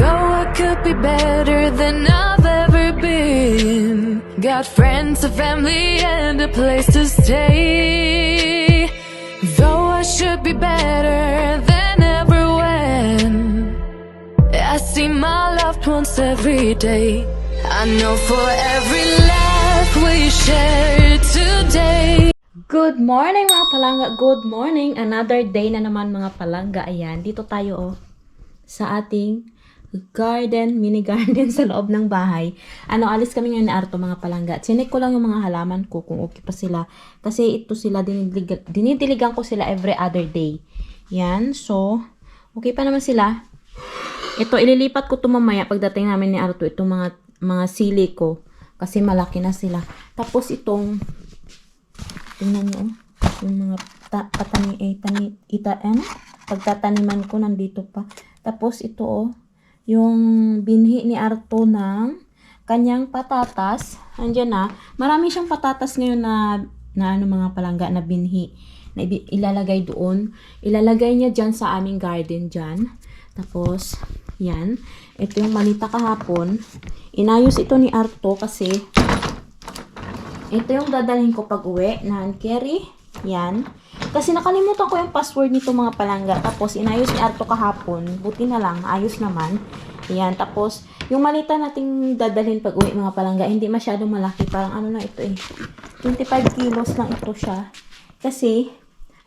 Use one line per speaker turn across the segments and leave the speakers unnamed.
Though I could be better than I've ever been. Got friends, a family, and a place to stay. Though I should be better than ever when. I see my loved ones every day. I know for every laugh we share today.
Good morning mga palangga. Good morning. Another day na naman mga palangga. Ayan, dito tayo oh. Sa ating garden, mini garden sa loob ng bahay. Ano, alis kami ngayon ni Arto mga palangga. Sinek ko lang yung mga halaman ko kung okay pa sila. Kasi ito sila, dinidilig, dinidiligan ko sila every other day. Yan, so, okay pa naman sila. Ito, ililipat ko to mamaya pagdating namin ni Arto. Itong mga, mga sili ko. Kasi malaki na sila. Tapos itong Tingnan nyo, oh. yung mga ta- patani, eh, tani, ita, ano? Pagtataniman ko nandito pa. Tapos ito, oh, yung binhi ni Arto ng kanyang patatas. Andiyan na. Marami siyang patatas ngayon na, na ano, mga palangga na binhi. Na ilalagay doon. Ilalagay niya dyan sa aming garden dyan. Tapos, yan. Ito yung malita kahapon. Inayos ito ni Arto kasi ito yung dadalhin ko pag uwi na carry. Yan. Kasi nakalimutan ko yung password nito mga palangga. Tapos inayos ni Arto kahapon. Buti na lang. Ayos naman. Yan. Tapos yung malita nating dadalhin pag uwi mga palangga. Hindi masyadong malaki. Parang ano na ito eh. 25 kilos lang ito siya. Kasi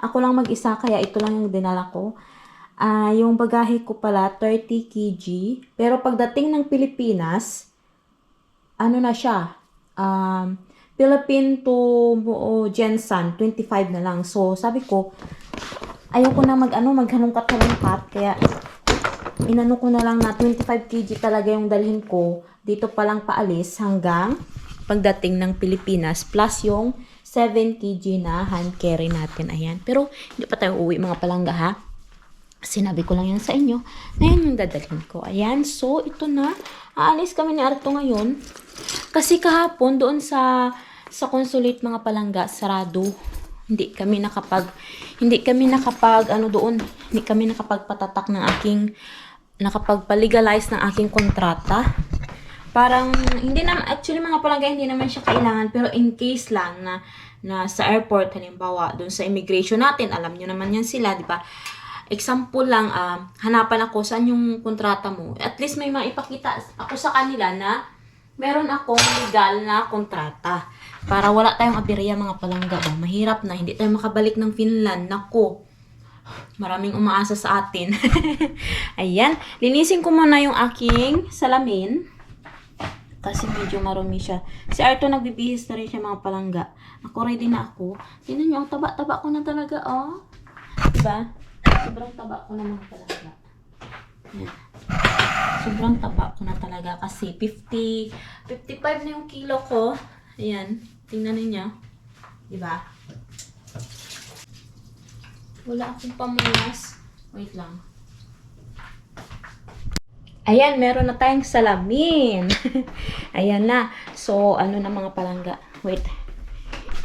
ako lang mag-isa kaya ito lang yung dinala ko. Ah, yung bagahe ko pala 30 kg. Pero pagdating ng Pilipinas, ano na siya? Um, Philippine to uh, Jensen, 25 na lang. So, sabi ko, ayoko na mag, ano, maghanungkat-halungkat. Kaya, inano ko na lang na 25 kg talaga yung dalhin ko. Dito pa lang paalis hanggang pagdating ng Pilipinas. Plus yung 7 kg na hand carry natin. Ayan. Pero, hindi pa tayo uwi mga palangga ha. Sinabi ko lang yan sa inyo. Na yan yung dadalhin ko. Ayan. So, ito na. Aalis kami ni Arto ngayon. Kasi kahapon doon sa sa consulate mga palangga sarado. Hindi kami nakapag hindi kami nakapag ano doon, hindi kami nakapagpatatak ng aking nakapagpa-legalize ng aking kontrata. Parang hindi naman actually mga palangga hindi naman siya kailangan pero in case lang na na sa airport halimbawa doon sa immigration natin, alam niyo naman yan sila, di ba? Example lang, ah, hanapan ako saan yung kontrata mo. At least may maipakita ako sa kanila na meron akong legal na kontrata. Para wala tayong aberya mga palangga ba. Mahirap na, hindi tayo makabalik ng Finland. Nako, maraming umaasa sa atin. Ayan, linisin ko muna yung aking salamin. Kasi medyo marumi siya. Si Arto nagbibihis na rin siya mga palangga. Ako ready na ako. Tingnan niyo, taba-taba ko na talaga, oh. Diba? Sobrang taba ko na mga palangga. Ayan. Sobrang taba ko na talaga kasi 50, 55 na yung kilo ko. Ayan, tingnan ninyo. Diba? Wala akong pamunas. Wait lang. Ayan, meron na tayong salamin. Ayan na. So, ano na mga palangga. Wait.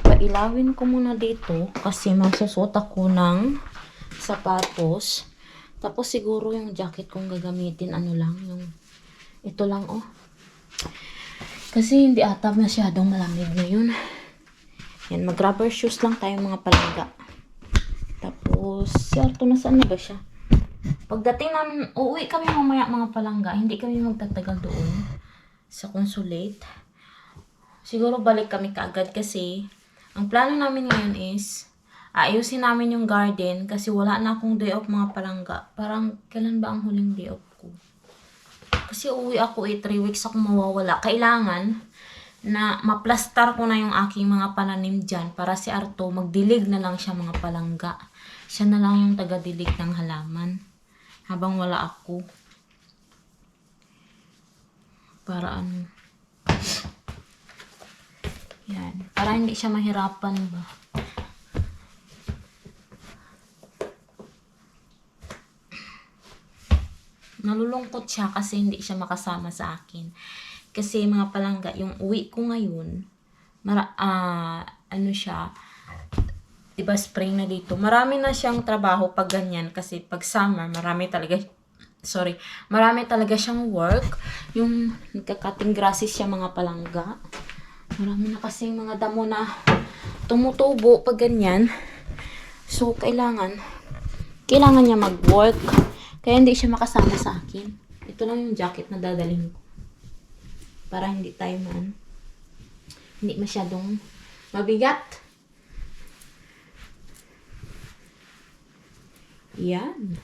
Pailawin ko muna dito kasi magsusot ako ng sapatos. Tapos siguro yung jacket kong gagamitin, ano lang, yung ito lang, oh. Kasi hindi ata masyadong malamig ngayon. Yan, mag-rubber shoes lang tayo mga palangga. Tapos, yarto na saan na ba siya? Pagdating namin, uuwi kami mamaya mga palangga. Hindi kami magtatagal doon sa consulate. Siguro balik kami kaagad kasi ang plano namin ngayon is ayusin namin yung garden kasi wala na akong day off mga palangga. Parang kailan ba ang huling day off? Kasi uuwi ako eh, 3 weeks ako mawawala. Kailangan na maplastar ko na yung aking mga pananim dyan para si Arto magdilig na lang siya mga palangga. Siya na lang yung tagadilig ng halaman habang wala ako. Para ano. Yan. Para hindi siya mahirapan ba. Nalulungkot siya kasi hindi siya makasama sa akin. Kasi mga palangga, yung uwi ko ngayon, mara, ah, ano siya, di ba spring na dito, marami na siyang trabaho pag ganyan kasi pag summer, marami talaga sorry, marami talaga siyang work. Yung nagkakating grasses siya mga palangga. Marami na kasing mga damo na tumutubo pag ganyan. So, kailangan, kailangan niya mag-work. Kaya hindi siya makasama sa akin. Ito lang yung jacket na dadalhin ko. Para hindi tayo man, hindi masyadong mabigat. Yan.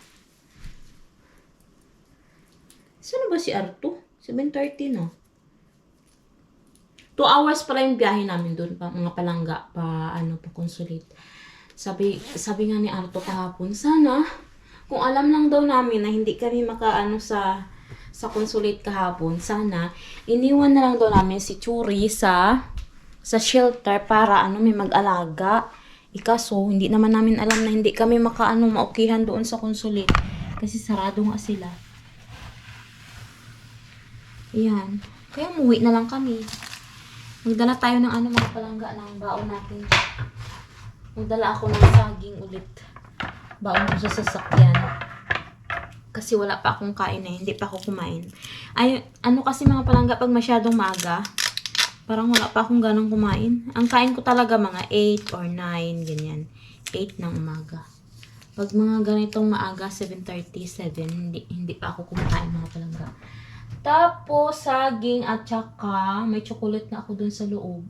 Saan ba si Arto? 7.30 no? 2 hours pala yung biyahe namin doon pa mga palangga pa ano pa consulate. Sabi sabi nga ni Arto kahapon, sana kung alam lang daw namin na hindi kami makaano sa sa consulate kahapon, sana iniwan na lang daw namin si Churi sa sa shelter para ano may mag-alaga. Ikaso, hindi naman namin alam na hindi kami makaano maukihan doon sa consulate kasi sarado nga sila. Ayan. Kaya umuwi na lang kami. Magdala tayo ng ano mga palangga ng baon natin. Magdala ako ng saging ulit. Baon ko sa sasakyan. Kasi wala pa akong kain eh. Hindi pa ako kumain. Ay, ano kasi mga palangga pag masyadong maaga, parang wala pa akong ganang kumain. Ang kain ko talaga mga 8 or 9, ganyan. 8 ng umaga. Pag mga ganitong maaga, 7.37, hindi, hindi pa ako kumakain mga palangga. Tapos, saging at saka may chocolate na ako dun sa loob.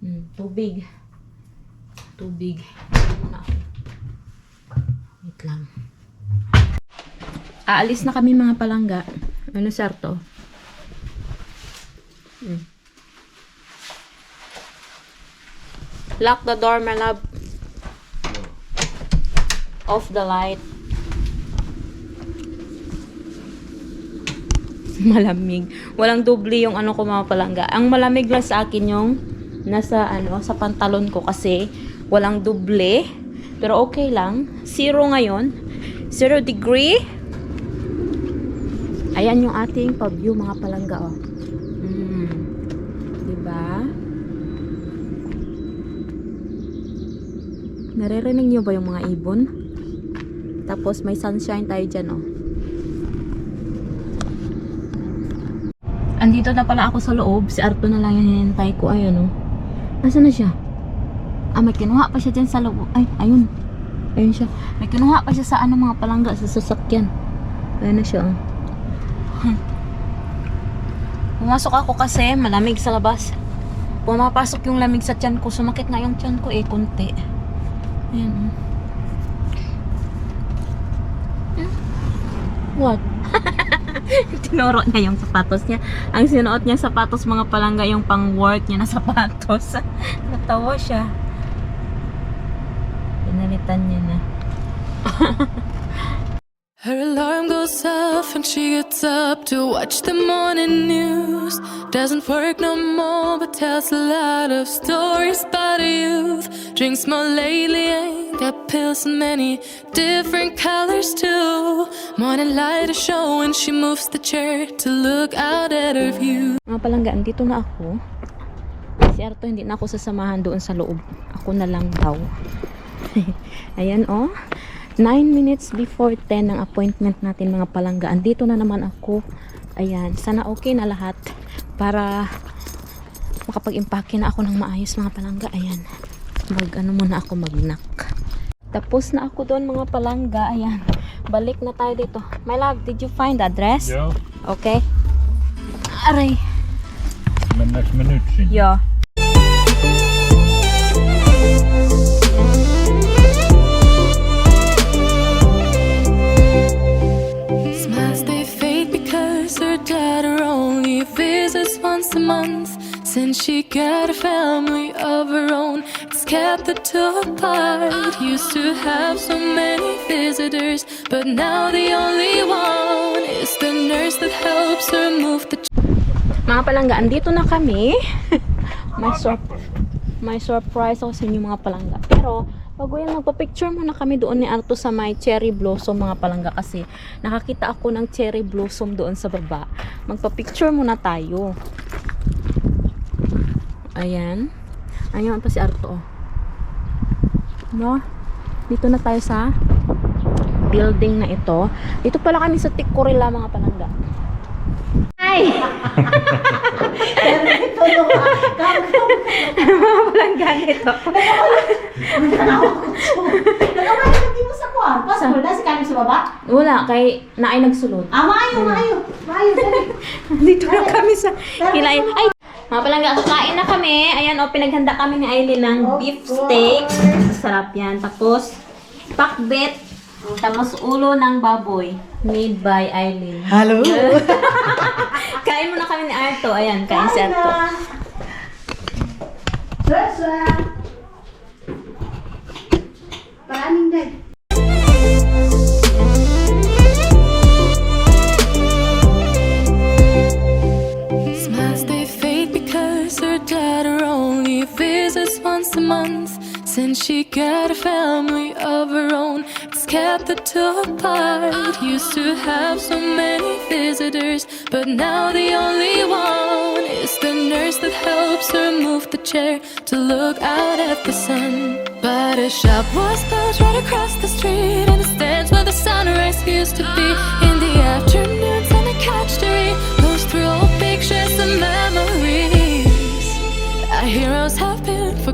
Hmm, tubig. Tubig. Ito muna ako. Lang. Aalis na kami mga palangga. Ano, Sarto? Hmm. Lock the door, my love. Off the light. malamig. Walang doble yung ano ko mga palangga. Ang malamig lang sa akin yung nasa ano sa pantalon ko kasi walang doble. Pero okay lang. Zero ngayon. Zero degree. Ayan yung ating pag-view mga palangga oh. Mm. Diba? Naririnig nyo ba yung mga ibon? Tapos may sunshine tayo dyan oh. Andito na pala ako sa loob. Si Arto na lang yung hinintay ko. Ayun, oh. Nasaan na siya? Ah, may kinuha pa siya dyan sa loob. Ay, ayun. Ayun siya. May kinuha pa siya sa ano mga palangga sa sasakyan. Ayun na siya, oh. Hmm. Pumasok ako kasi malamig sa labas. Pumapasok yung lamig sa tiyan ko. Sumakit nga yung tiyan ko eh, kunti. Ayan, oh. Hmm? What? Tinuro niya yung sapatos niya. Ang sinuot niya sapatos mga palangga yung pang-work niya na sapatos. Natawa siya. Pinalitan niya na.
Her alarm goes off and she gets up to watch the morning news. Doesn't work no more, but tells a lot of stories about her youth. Drinks more lately, ain't got pills in many different colors too. Morning light is showing, she moves the chair to look out at her view.
Mga palangga, andito na ako. Si Arto hindi na ako sasamahan doon sa loob. Ako na lang daw. Ayan oh. 9 minutes before 10 ang appointment natin mga palangga. Andito na naman ako. Ayan. Sana okay na lahat. Para makapag-impake na ako ng maayos mga palangga. Ayan. Mag ano muna ako magnak. Tapos na ako doon mga palangga. Ayan. Balik na tayo dito. My love, did you find the address?
Ja,
Okay. Aray.
men next minute zien.
A month. Since she got a family of her own, it's kept the two apart. Used to have so many visitors, but now the only one is the nurse that helps her move the
Mga palangga, andito na kami. may, sur- may surprise ako sa inyo mga palangga. Pero, bago yan, magpa-picture muna kami doon ni Arto sa may cherry blossom mga palangga kasi nakakita ako ng cherry blossom doon sa baba. Magpa-picture muna tayo. Ayan. Ayan pa si Arto. No? Dito na tayo sa building na ito. Dito pala kami sa Tikurila mga palangga. Ay! mga palangga nito.
Passport na si Kalim sa baba.
Wala, kay naay nagsulod.
Ah, maayo, maayo. Maayo.
Dito na kami sa kilain. Ay! Mga palangga, kakain na kami. Ayan o, pinaghanda kami ni Aileen ng
Of
beef steak. Masarap yan. Tapos, pakbet. Tapos, ulo ng baboy. Made by Aileen.
Hello.
Kain muna kami ni Arto. Ayan, kain si Arto.
Sweswa. Paraming
Since she got a family of her own, it's kept the two apart. Used to have so many visitors, but now the only one is the nurse that helps her move the chair to look out at the sun. But a shop was built right across the street, and it stands where the sunrise used to be. In the afternoons, on the couch to read, goes through old pictures and memories. Our heroes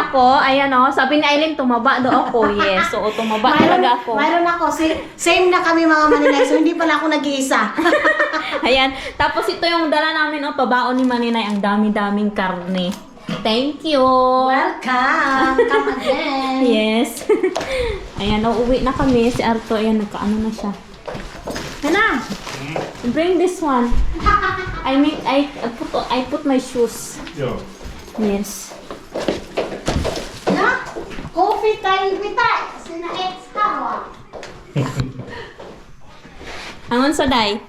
na ako. Ayan o, sabi ni Aileen, tumaba daw ako. Yes, oo, tumaba talaga ako.
Mayroon ako. Si- Same na kami mga Manilay. So, hindi pala ako nag-iisa.
Ayan, tapos ito yung dala namin, oh, pabaon ni Maninay, ang dami-daming karne. Thank you!
Welcome. Come again.
Yes. Ayan, uuwi na kami. Si Arto, ayan, nagkaano na siya. Hana! Bring this one. I mean, I, I put, I put my shoes.
Ja.
Yes.
Na? Coffee time kita. Sina ex ka.
Angon sa day?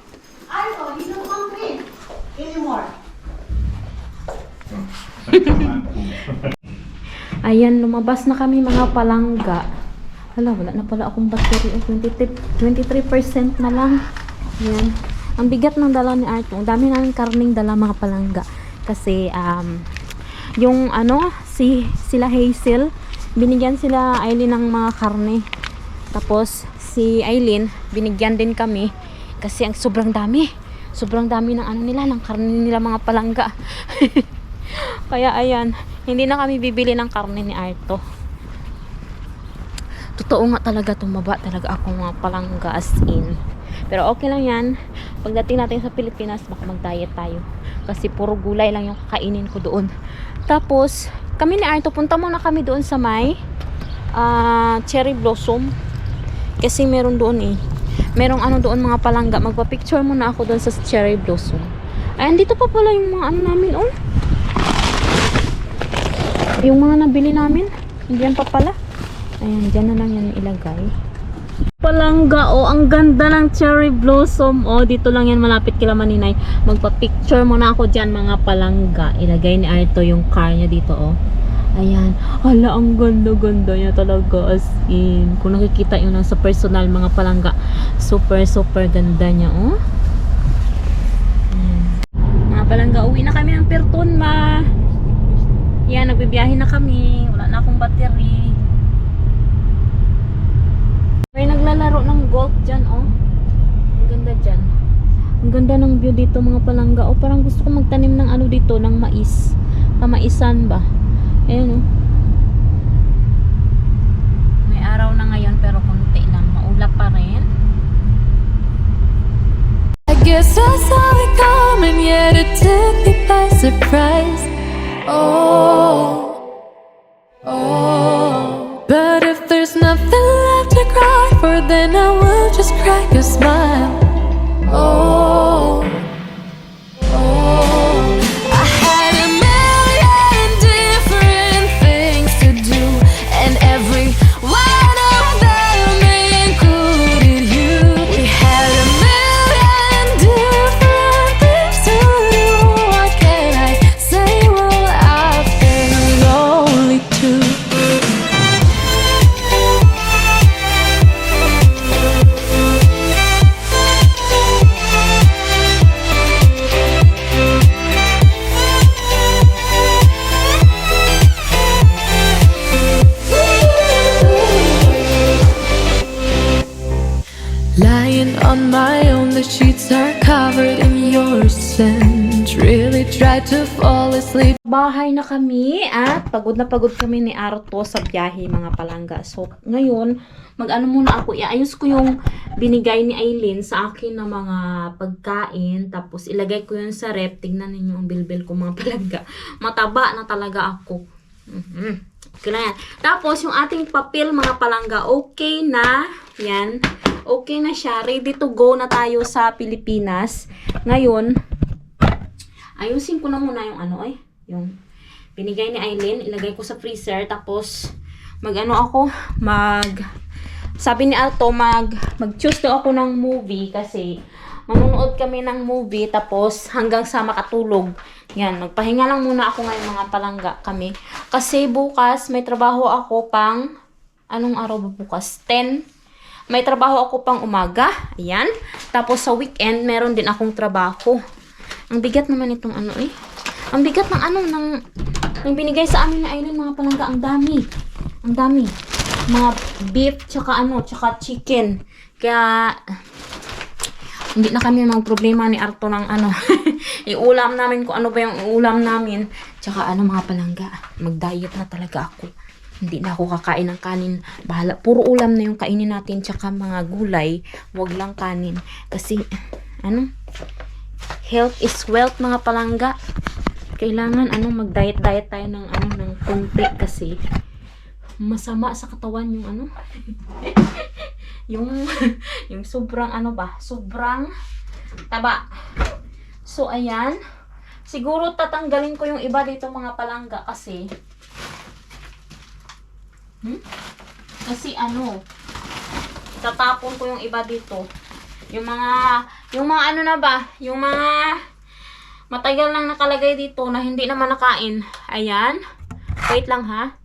Ano, you don't hungry anymore.
Ayan, lumabas na kami mga palangga. Hala, wala na pala akong battery. Oh, 23, 23% na lang. Ayan. Ang bigat ng dala ni Arto. Ang dami namin karning dala mga palangga. Kasi, um, yung ano, si sila Hazel, binigyan sila Aileen ng mga karne. Tapos, si Aileen, binigyan din kami. Kasi ang sobrang dami. Sobrang dami ng ano nila, ng karne nila mga palangga. Kaya ayan, hindi na kami bibili ng karne ni Arto. Totoo nga talaga, tumaba talaga ako mga palangga as in. Pero okay lang yan. Pagdating natin sa Pilipinas, baka mag-diet tayo. Kasi puro gulay lang yung kakainin ko doon. Tapos, kami ni Arto, punta muna kami doon sa may ah, cherry blossom. Kasi meron doon eh. Merong ano doon mga palangga. Magpa-picture muna ako doon sa cherry blossom. Ayan, dito pa pala yung mga ano namin, oh. Yung mga nabili namin, diyan pa pala. Ayan, dyan na lang yan ilagay. Palangga, oh, ang ganda ng cherry blossom. Oh, dito lang yan malapit kila Maninay. Magpa-picture muna ako dyan mga palangga. Ilagay ni Arto yung car niya dito, oh. Ayan. Hala, ang ganda-ganda niya talaga as in. Kung nakikita yun sa personal mga palangga, super, super ganda niya, oh. Ayan. Mga palangga, uwi na kami ng Perton, ma. Yan, nagbibiyahe na kami. Wala na akong battery. May naglalaro ng golf dyan, oh. Ang ganda dyan. Ang ganda ng view dito, mga palangga. Oh, parang gusto ko magtanim ng ano dito, ng mais. Kamaisan ba? Ayan, oh. May araw na ngayon, pero konti lang. Maulap pa rin.
I guess I saw it coming, yet it took me by surprise. Oh. smile. On my own, the sheets are covered in your scent. Really tried to fall asleep.
Bahay na kami at pagod na pagod kami ni Arto sa biyahe mga palangga. So, ngayon, mag-ano muna ako, iayos ko yung binigay ni Aileen sa akin na mga pagkain. Tapos, ilagay ko yun sa rep. Tingnan ninyo ang bilbil ko mga palangga. Mataba na talaga ako. Mhm. Okay na yan. Tapos, yung ating papel mga palangga, okay na. Yan. Okay na siya. Ready to go na tayo sa Pilipinas. Ngayon, ayusin ko na muna yung ano eh. Yung binigay ni Aileen. Ilagay ko sa freezer. Tapos, mag-ano ako, mag... Sabi ni Alto, mag, mag-choose daw ako ng movie kasi manonood kami ng movie tapos hanggang sa makatulog. Yan, magpahinga lang muna ako ngayon mga palangga kami. Kasi bukas may trabaho ako pang, anong araw ba bukas? 10. May trabaho ako pang umaga. Ayan. Tapos sa weekend, meron din akong trabaho. Ang bigat naman itong ano eh. Ang bigat ng ano, ng, ng binigay sa amin na Aileen mga palangga. Ang dami. Ang dami. Mga beef, tsaka ano, tsaka chicken. Kaya, hindi na kami mag problema ni Arto ng ano. iulam namin kung ano ba yung ulam namin. Tsaka ano mga palangga, mag-diet na talaga ako. Hindi na ako kakain ng kanin. Bahala, puro ulam na yung kainin natin. Tsaka mga gulay, wag lang kanin. Kasi, ano, health is wealth mga palangga. Kailangan ano mag-diet-diet tayo ng ano ng konti kasi masama sa katawan yung ano yung yung sobrang ano ba sobrang taba so ayan siguro tatanggalin ko yung iba dito mga palangga kasi hmm? kasi ano tatapon ko yung iba dito. Yung mga yung mga ano na ba? Yung mga matagal nang nakalagay dito na hindi naman nakain. Ayan. Wait lang ha